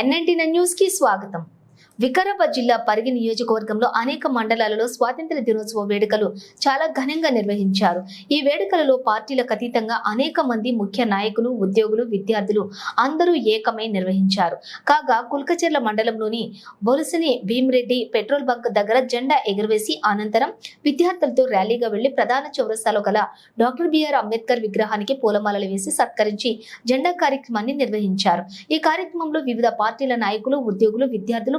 NNT న్యూస్కి స్వాగతం. వికారాబాద్ జిల్లా పరిగి నియోజకవర్గంలో అనేక మండలాలలో స్వాతంత్ర దినోత్సవ వేడుకలు చాలా ఘనంగా నిర్వహించారు. ఈ వేడుకలలో పార్టీలకు అతీతంగా అనేక మంది ముఖ్య నాయకులు ఉద్యోగులు విద్యార్థులు అందరూ ఏకమై నిర్వహించారు. కాగా కుల్కచెర్ల మండలంలోని బొలసిని భీమరెడ్డి పెట్రోల్ బంక్ దగ్గర జెండా ఎగురవేసి అనంతరం విద్యార్థులతో ర్యాలీగా వెళ్ళి ప్రధాన చౌరస్తాలో గల డాక్టర్ బిఆర్ అంబేద్కర్ విగ్రహానికి పూలమాలలు వేసి సత్కరించి జెండా కార్యక్రమాన్ని నిర్వహించారు. ఈ కార్యక్రమంలో వివిధ పార్టీల నాయకులు ఉద్యోగులు విద్యార్థులు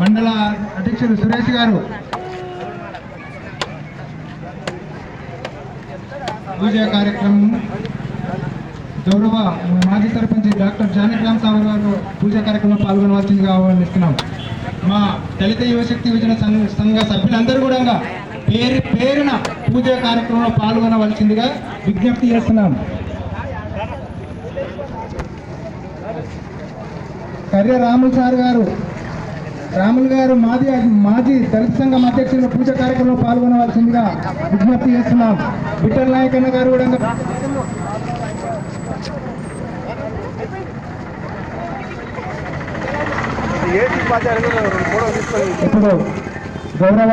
మండల అధ్యక్షుడు సురేష్ గారు. పూజ కార్యక్రమం గౌరవ మాజీ సర్పంచ్ డాక్టర్ జానకిరామ్ సాగర్ గారు పూజ కార్యక్రమంలో పాల్గొనవలసిందిగా ఆహ్వానిస్తున్నాం. మా దళిత యువశక్తి యువజన సంఘ సంఘ సభ్యులందరూ కూడా పేరు పేరున పూజ కార్యక్రమంలో పాల్గొనవలసిందిగా విజ్ఞప్తి చేస్తున్నాం. కర్య రాములు సార్ గారు రాములు గారు మాజీ మాజీ దళిత సంఘం అధ్యక్షులు పూజ కార్యక్రమంలో పాల్గొనవలసిందిగా విజ్ఞప్తి చేస్తున్నాం. విఠల్ నాయకన్న గారు కూడా ఇప్పుడు గౌరవ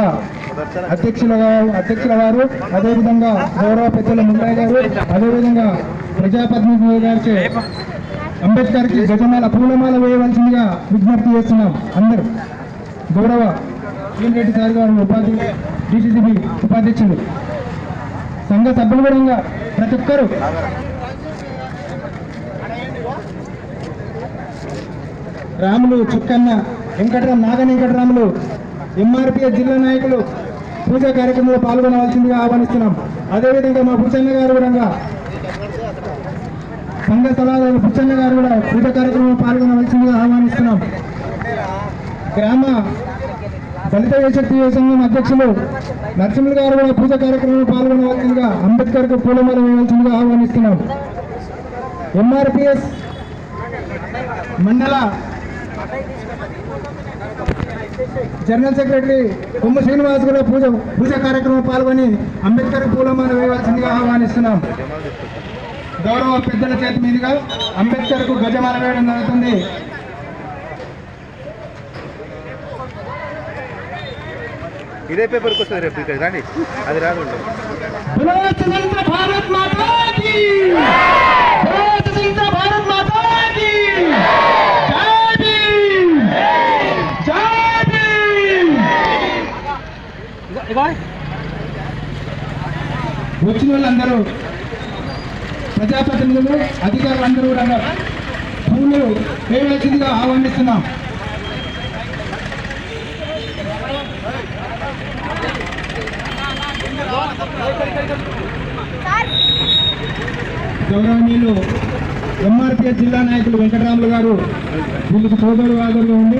అధ్యక్షుల గారు అధ్యక్షుల గారు అదేవిధంగా గౌరవ పెద్దల ముంబై గారు అదేవిధంగా ప్రజాప్రతినిధులు గారి అంబేద్కర్కి గజమాల పూలమాల వేయవలసిందిగా విజ్ఞప్తి చేస్తున్నాం అందరూ. గౌరవ రెడ్డి సార్ గారు ఉపాధి డిసిసిబి ఉపాధ్యక్షులు. సంఘ సభ్యులు కూడా ప్రతి ఒక్కరు. రాములు చుక్కన్న వెంకటరామ్ నాగ వెంకటరాములు ఎంఆర్పిఎస్ జిల్లా నాయకులు పూజా కార్యక్రమంలో పాల్గొనవలసిందిగా ఆహ్వానిస్తున్నాం. అదేవిధంగా మా భూచన్న గారు కూడా సంఘ సలహాదారు పుచ్చన్న గారు కూడా పూజ కార్యక్రమంలో పాల్గొనవలసిందిగా ఆహ్వానిస్తున్నాం. గ్రామ దళిత యువశక్తి యువ సంఘం అధ్యక్షులు నరసింహులు గారు కూడా పూజ కార్యక్రమంలో పాల్గొనవలసిందిగా అంబేద్కర్కు పూలమాల వేయవలసిందిగా ఆహ్వానిస్తున్నాం. ఎంఆర్పిఎస్ మండల జనరల్ సెక్రటరీ కొమ్మ శ్రీనివాస్ కూడా పూజ పూజ కార్యక్రమం పాల్గొని అంబేద్కర్ పూలమాల వేయవలసిందిగా ఆహ్వానిస్తున్నాం. గౌరవ పెద్దల చేతి మీదుగా అంబేద్కర్కు గజమాల వేయడం జరుగుతుంది. ఇదే పేపర్కి వస్తుంది రేపు ఇక్కడ రండి. అది రాదు భారత్ మాతా మాతా వచ్చిన వాళ్ళందరూ ప్రజాప్రతినిధులు అధికారులందరూ కూడా భూములు వేయవలసిందిగా ఆహ్వానిస్తున్నాం? గౌరవనీయులు ఎంఆర్పిఎస్ జిల్లా నాయకులు వెంకటరాములు గారు వీళ్ళకి సోదరు వాదరుగా ఉండి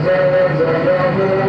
जय जय जय जय